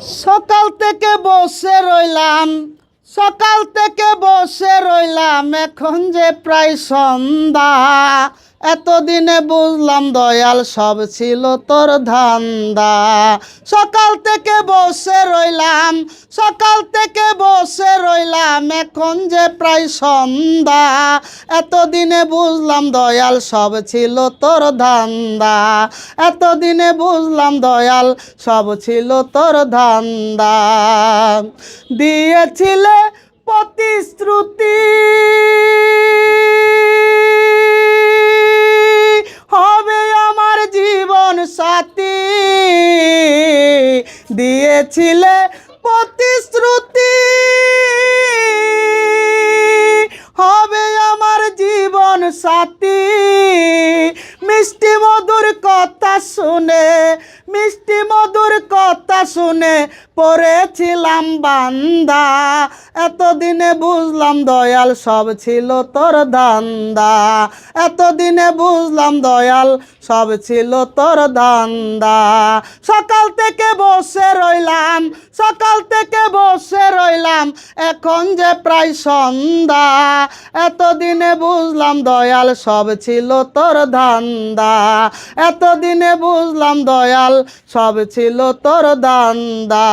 সকাল থেকে বসে রইলাম, সকাল থেকে বসে রইলাম, এখন যে প্রায় সন্ধ্যা। এতদিনে বুঝলাম দয়াল সব ছিল তোর ধান্দা। সকাল থেকে বসে রইলাম সকাল থেকে বসে রইলাম, এখন যে প্রায় সন্ধ্যা। এতদিনে বুঝলাম দয়াল সব ছিল তোর ধান্দা। এতদিনে বুঝলাম দয়াল সব ছিল তোর ধান্দা। দিয়েছিলে প্রতিশ্রুতি। হবে আমার জীবন সাথী। দিয়েছিলে প্রতিশ্রুতি মিষ্টি মধুর কথা শুনে, মিষ্টি মধুর কথা শুনে পড়েছিলাম বান্দা। এতদিনে বুঝলাম দয়াল সব ছিল তোর ধান্দা। এতদিনে বুঝলাম দয়াল সব ছিল তোর ধান্দা। সকাল থেকে বসে রইলাম, সকাল থেকে বসে রইলাম, এখন যে প্রায় সন্ধ্যা। এতদিনে বুঝলাম দয়াল সব ছিল তোর ধান্দা। এতদিনে বুঝলাম দয়াল, সব ছিল তোর দান্দা।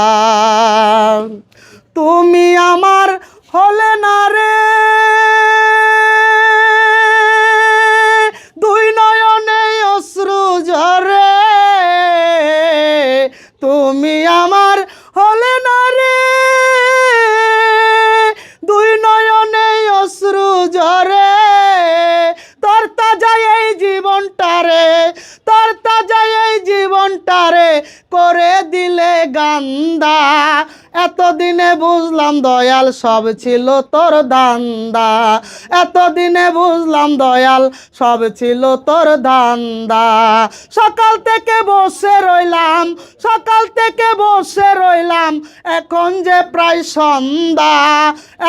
তুমি আমার হলে না রে। দুই নয়নে অশ্রু ঝরে। তুমি আমার হলে না রে। দুই নয়নে অশ্রু ঝরে ఉంటారే করে দিলে গান্দা। এতদিনে বুঝলাম দয়াল সব ছিল তোর দান্দা। এতদিনে বুঝলাম দয়াল সব ছিল তোর দান্দা। সকাল থেকে বসে রইলাম, সকাল থেকে বসে রইলাম, এখন যে প্রায় সন্ধ্যা।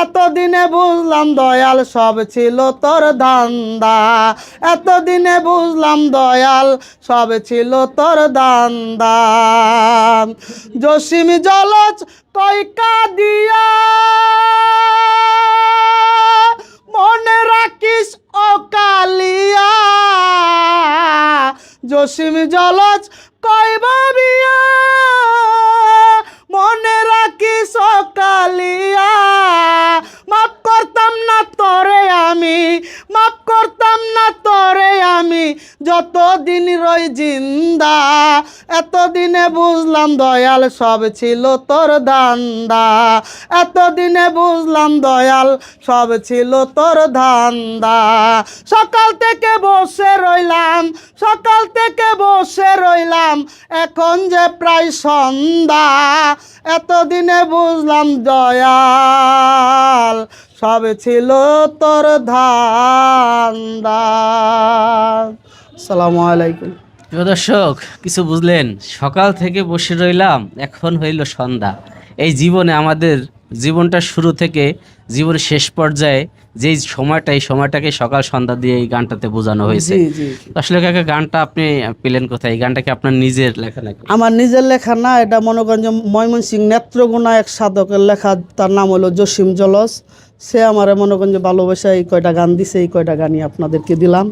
এতদিনে বুঝলাম দয়াল সব ছিল তোর ধান্দা এতদিনে বুঝলাম দয়াল সব ছিল তোর দান্দা। জসিম জলজ কয়কা দিয়া মনে রাখিস অকালিয়া জসিম জলজ কয় মনে রাখিস অকালিয়া মাফ করতাম না তোরে আমি, মাফ করতাম না আমি যতদিন রই জিন্দা, এতদিনে বুঝলাম দয়াল সব ছিল তোর দান্দা এতদিনে বুঝলাম দয়াল সব ছিল তোর ধান্দা। সকাল থেকে বসে রইলাম, সকাল থেকে বসে রইলাম, এখন যে প্রায় সন্ধ্যা, এতদিনে বুঝলাম দয়াল সব ছিল তোর ধান্দা। সালামু আলাইকুম। প্রিয় দর্শক কিছু বুঝলেন? সকাল থেকে বসে রইলাম এখন হইল সন্ধ্যা। এই জীবনে আমাদের জীবনটা শুরু থেকে জীবনের শেষ পর্যায়ে যেই সময়টা এই সময়টাকে সকাল সন্ধ্যা দিয়ে এই গানটাতে বোঝানো হয়েছে। আসলে কাকা গানটা আপনি পেলেন কোথায়? এই গানটা কি আপনার নিজের লেখা নাকি? আমার নিজের লেখা না এটা মনে যে ময়মনসিং নেত্রগুণা এক সাধকের লেখা তার নাম হলো জসিম জলস। সে আমার মনে করেন যে ভালোবাসা, এই কয়টা গান দিছে, এই কয়টা গানই আপনাদেরকে দিলাম।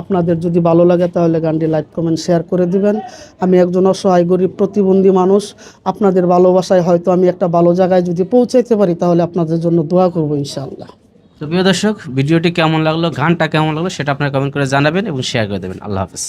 আপনাদের যদি ভালো লাগে তাহলে গানটি লাইক, কমেন্ট, শেয়ার করে দিবেন। আমি একজন অসহায়, গরিব, প্রতিবন্ধী মানুষ। আপনাদের ভালোবাসায় হয়তো আমি একটা ভালো জায়গায় যদি পৌঁছাইতে পারি তাহলে আপনাদের জন্য দোয়া করব ইনশাআল্লাহ। তো প্রিয় দর্শক, ভিডিওটি কেমন লাগল, গানটা কেমন লাগল সেটা আপনারা কমেন্ট করে জানাবেন এবং শেয়ার করে দেবেন। আল্লাহ হাফেজ।